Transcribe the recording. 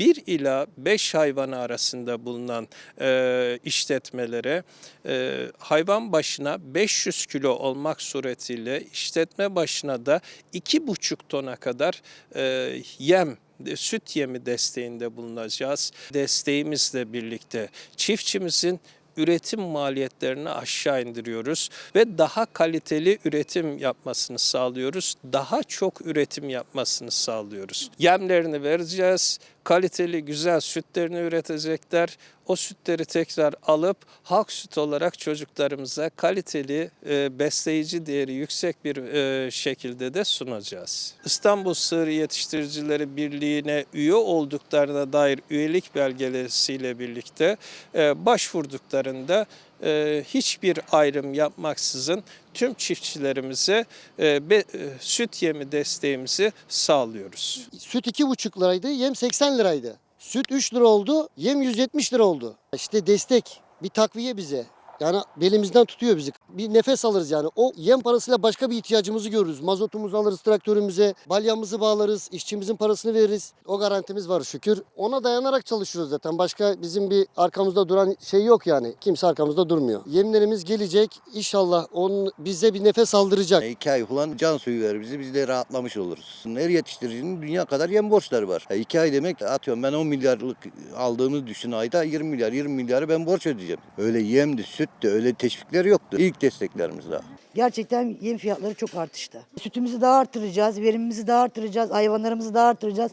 1 ila 5 hayvanı arasında bulunan e, işletmelere e, hayvan başına 500 kilo olmak suretiyle işletme başına da 2,5 tona kadar e, yem süt yemi desteğinde bulunacağız. Desteğimizle birlikte çiftçimizin üretim maliyetlerini aşağı indiriyoruz ve daha kaliteli üretim yapmasını sağlıyoruz. Daha çok üretim yapmasını sağlıyoruz. Yemlerini vereceğiz. Kaliteli güzel sütlerini üretecekler. O sütleri tekrar alıp halk süt olarak çocuklarımıza kaliteli, e, besleyici değeri yüksek bir e, şekilde de sunacağız. İstanbul Sığır Yetiştiricileri Birliği'ne üye olduklarına dair üyelik belgeleriyle birlikte e, başvurduklarında e, hiçbir ayrım yapmaksızın tüm çiftçilerimize e, be- e, süt yemi desteğimizi sağlıyoruz. Süt 2,5 liraydı, yem 80 liraydı. Süt 3 lira oldu, yem 170 lira oldu. İşte destek, bir takviye bize. Yani belimizden tutuyor bizi. Bir nefes alırız yani. O yem parasıyla başka bir ihtiyacımızı görürüz. Mazotumuzu alırız traktörümüze, balyamızı bağlarız, işçimizin parasını veririz. O garantimiz var şükür. Ona dayanarak çalışıyoruz zaten. Başka bizim bir arkamızda duran şey yok yani. Kimse arkamızda durmuyor. Yemlerimiz gelecek. İnşallah onun bize bir nefes aldıracak. İki ay falan can suyu verir bizi. Biz de rahatlamış oluruz. Her yetiştiricinin dünya kadar yem borçları var. Ya iki ay demek atıyorum ben 10 milyarlık aldığımı düşün ayda 20 milyar 20 milyarı ben borç ödeyeceğim. Öyle yemdi süt de öyle teşvikler yoktu. İlk desteklerimiz daha. Gerçekten yem fiyatları çok artıştı. Sütümüzü daha artıracağız, verimimizi daha artıracağız, hayvanlarımızı daha artıracağız.